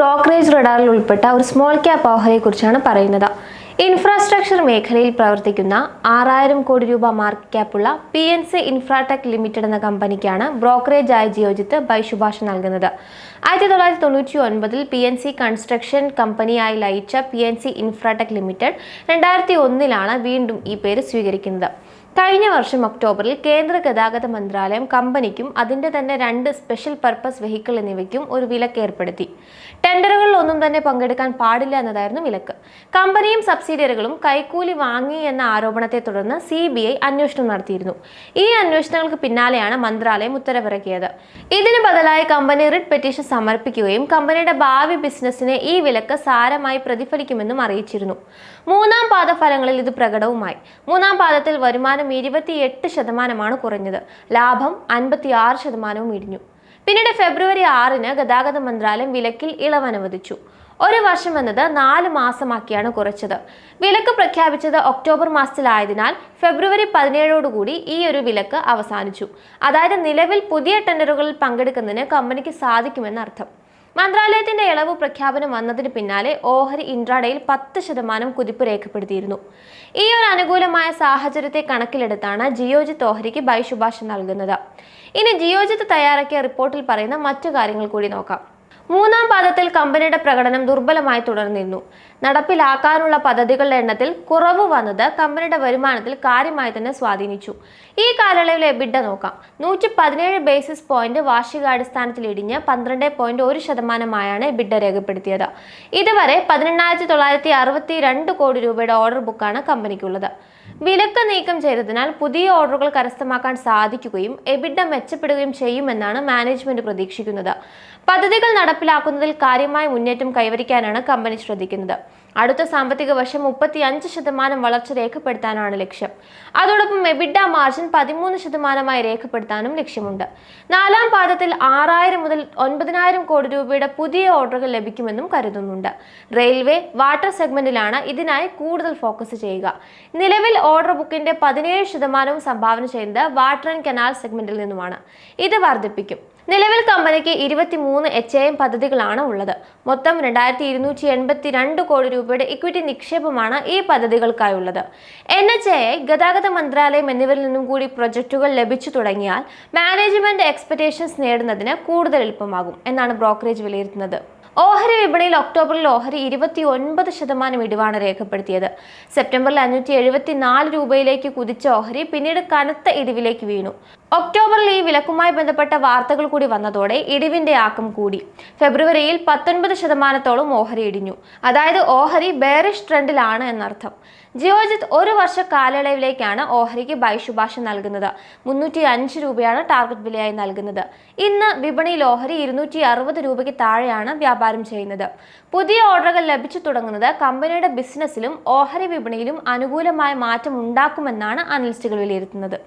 Brokerage റഡാറിൽ ഉൾപ്പെട്ട ഒരു small cap ഓഹരിയെക്കുറിച്ചാണ് പറയുന്നത്. ഇൻഫ്രാസ്ട്രക്ചർ മേഖലയിൽ പ്രവർത്തിക്കുന്ന ആറായിരം കോടി രൂപ market ക്യാപ്പുള്ള P N C Infratech limited എന്ന കമ്പനിക്കാണ് ബ്രോക്കറേജ് ആയി ജിയോജിത്ത് ബൈ ശുപാർശ നൽകുന്നത്. ആയിരത്തി തൊള്ളായിരത്തി തൊണ്ണൂറ്റി ഒൻപതിൽ പി എൻ സി കൺസ്ട്രക്ഷൻ കമ്പനിയായി ലയിച്ച P N C Infratech limited രണ്ടായിരത്തി ഒന്നിലാണ് വീണ്ടും ഈ പേര് സ്വീകരിക്കുന്നത്. കഴിഞ്ഞ വർഷം ഒക്ടോബറിൽ കേന്ദ്ര ഗതാഗത മന്ത്രാലയം കമ്പനിക്കും അതിന്റെ തന്നെ രണ്ട് സ്പെഷ്യൽ പർപ്പസ് വെഹിക്കിൾ എന്നിവയ്ക്കും ഒരു വിലക്ക് ഏർപ്പെടുത്തി. ടെൻഡറുകളിൽ ഒന്നും തന്നെ പങ്കെടുക്കാൻ പാടില്ല എന്നതായിരുന്നു വിലക്ക്. കമ്പനിയും സബ്സിഡിയറികളും കൈക്കൂലി വാങ്ങി എന്ന ആരോപണത്തെ തുടർന്ന് സി ബി ഐ അന്വേഷണം നടത്തിയിരുന്നു. ഈ അന്വേഷണങ്ങൾക്ക് പിന്നാലെയാണ് മന്ത്രാലയം ഉത്തരവിറക്കിയത്. ഇതിന് ബദലായി കമ്പനി റിട്ട് പെറ്റീഷൻ സമർപ്പിക്കുകയും കമ്പനിയുടെ ഭാവി ബിസിനസ്സിനെ ഈ വിലക്ക് സാരമായി പ്രതിഫലിക്കുമെന്നും അറിയിച്ചിരുന്നു. മൂന്നാം പാദ ഫലങ്ങളിൽ ഇത് പ്രകടവുമായി. മൂന്നാം പാദത്തിൽ വരുമാനം ഇരുപത്തിയെട്ട് ശതമാനമാണ് കുറഞ്ഞത്. ലാഭം അൻപത്തി ആറ് ശതമാനവും ഇടിഞ്ഞു. പിന്നീട് ഫെബ്രുവരി ആറിന് ഗതാഗത മന്ത്രാലയം വിലക്കിൽ ഇളവ് അനുവദിച്ചു ഒരു വർഷം എന്നത് നാല് മാസമാക്കിയാണ് കുറച്ചത്. വിലക്ക് പ്രഖ്യാപിച്ചത് ഒക്ടോബർ മാസത്തിലായതിനാൽ ഫെബ്രുവരി പതിനേഴോടുകൂടി ഈ ഒരു വിലക്ക് അവസാനിച്ചു. അതായത് നിലവിൽ പുതിയ ടെൻഡറുകളിൽ പങ്കെടുക്കുന്നതിന് കമ്പനിക്ക് സാധിക്കുമെന്ന് അർത്ഥം മന്ത്രാലയത്തിന്റെ ഇളവ് പ്രഖ്യാപനം വന്നതിന് പിന്നാലെ ഓഹരി ഇൻട്രാഡയിൽ പത്ത് ശതമാനം കുതിപ്പ് രേഖപ്പെടുത്തിയിരുന്നു. ഈ ഒരു അനുകൂലമായ സാഹചര്യത്തെ കണക്കിലെടുത്താണ് ജിയോജിത്ത് ഓഹരിക്ക് ബൈ നൽകുന്നത്. ഇനി ജിയോജിത്ത് തയ്യാറാക്കിയ റിപ്പോർട്ടിൽ പറയുന്ന മറ്റു കാര്യങ്ങൾ കൂടി നോക്കാം. മൂന്നാം പാദത്തിൽ കമ്പനിയുടെ പ്രകടനം ദുർബലമായി തുടർന്നിരുന്നു നടപ്പിലാക്കാനുള്ള പദ്ധതികളുടെ എണ്ണത്തിൽ കുറവ് വന്നത് കമ്പനിയുടെ വരുമാനത്തിൽ കാര്യമായി തന്നെ സ്വാധീനിച്ചു. ഈ കാലയളവിൽ എബിഡ നോക്കാം. നൂറ്റി പതിനേഴ് ബേസിസ് പോയിന്റ് വാർഷികാടിസ്ഥാനത്തിൽ ഇടിഞ്ഞ് പന്ത്രണ്ട് പോയിന്റ് ഒരു ശതമാനമായാണ് എബിഡ രേഖപ്പെടുത്തിയത്. ഇതുവരെ പതിനെണ്ണായിരത്തി തൊള്ളായിരത്തി അറുപത്തി രണ്ട് കോടി രൂപയുടെ ഓർഡർ ബുക്കാണ് കമ്പനിക്കുള്ളത്. വിലക്ക് നീക്കം ചെയ്തതിനാൽ പുതിയ ഓർഡറുകൾ കരസ്ഥമാക്കാൻ സാധിക്കുകയും എബിഡ മെച്ചപ്പെടുകയും ചെയ്യുമെന്നാണ് മാനേജ്മെന്റ് പ്രതീക്ഷിക്കുന്നത്. പദ്ധതികൾ നടപ്പിലാക്കുന്നതിൽ കാര്യമായ മുന്നേറ്റം കൈവരിക്കാനാണ് കമ്പനി ശ്രദ്ധിക്കുന്നത്. അടുത്ത സാമ്പത്തിക വർഷം മുപ്പത്തി അഞ്ച് ശതമാനം വളർച്ച രേഖപ്പെടുത്താനാണ് ലക്ഷ്യം. അതോടൊപ്പം എബിഡ മാർജിൻ പതിമൂന്ന് ശതമാനമായി രേഖപ്പെടുത്താനും ലക്ഷ്യമുണ്ട്. നാലാം പാദത്തിൽ ആറായിരം മുതൽ ഒൻപതിനായിരം കോടി രൂപയുടെ പുതിയ ഓർഡറുകൾ ലഭിക്കുമെന്നും കരുതുന്നുണ്ട്. റെയിൽവേ വാട്ടർ സെഗ്മെന്റിലാണ് ഇതിനായി കൂടുതൽ ഫോക്കസ് ചെയ്യുക. നിലവിൽ ഓർഡർ ബുക്കിന്റെ പതിനേഴ് ശതമാനവും സംഭാവന ചെയ്യുന്നത് വാട്ടർ ആൻഡ് കനാൽ സെഗ്മെന്റിൽ നിന്നുമാണ്. ഇത് വർദ്ധിപ്പിക്കും. നിലവിൽ കമ്പനിക്ക് ഇരുപത്തിമൂന്ന് എച്ച് എം പദ്ധതികളാണ് ഉള്ളത്. മൊത്തം രണ്ടായിരത്തി ഇരുന്നൂറ്റി എൺപത്തി രണ്ട് കോടി രൂപയുടെ ഇക്വിറ്റി നിക്ഷേപമാണ് ഈ പദ്ധതികൾക്കായുള്ളത്. എൻ എച്ച് എ ഗതാഗത മന്ത്രാലയം എന്നിവരിൽ നിന്നും കൂടി പ്രൊജക്റ്റുകൾ ലഭിച്ചു തുടങ്ങിയാൽ മാനേജ്മെന്റ് എക്സ്പെക്ടേഷൻസ് നേടുന്നതിന് കൂടുതൽ എളുപ്പമാകും എന്നാണ് ബ്രോക്കറേജ് വിലയിരുത്തുന്നത്. ഓഹരി വിപണിയിൽ ഒക്ടോബറിൽ ഓഹരി ഇരുപത്തി ഒൻപത് ശതമാനം ഇടിവാണ് രേഖപ്പെടുത്തിയത്. സെപ്റ്റംബറിൽ അഞ്ഞൂറ്റി എഴുപത്തി നാല് രൂപയിലേക്ക് കുതിച്ച ഓഹരി പിന്നീട് കനത്ത ഇടിവിലേക്ക് വീണു. ഒക്ടോബറിൽ ഈ വിലക്കുമായി ബന്ധപ്പെട്ട വാർത്തകൾ കൂടി വന്നതോടെ ഇടിവിന്റെ ആക്കം കൂടി. ഫെബ്രുവരിയിൽ പത്തൊൻപത് ശതമാനത്തോളം ഓഹരി ഇടിഞ്ഞു. അതായത് ഓഹരി ബേറിഷ് ട്രെൻഡിലാണ് എന്നർത്ഥം. ജിയോജിത്ത് ഒരു വർഷ കാലയളവിലേക്കാണ് ഓഹരിക്ക് ബൈ ശുപാർശ നൽകുന്നത്. മുന്നൂറ്റി അഞ്ച് രൂപയാണ് ടാർഗറ്റ് വിലയായി നൽകുന്നത്. ഇന്ന് വിപണിയിൽ ഓഹരി ഇരുന്നൂറ്റി അറുപത് രൂപയ്ക്ക് താഴെയാണ് വ്യാപാരം ചെയ്യുന്നത്. പുതിയ ഓർഡറുകൾ ലഭിച്ചു തുടങ്ങുന്നത് കമ്പനിയുടെ ബിസിനസ്സിലും ഓഹരി വിപണിയിലും അനുകൂലമായ മാറ്റം ഉണ്ടാക്കുമെന്നാണ് അനലിസ്റ്റുകൾ വിലയിരുത്തുന്നത്.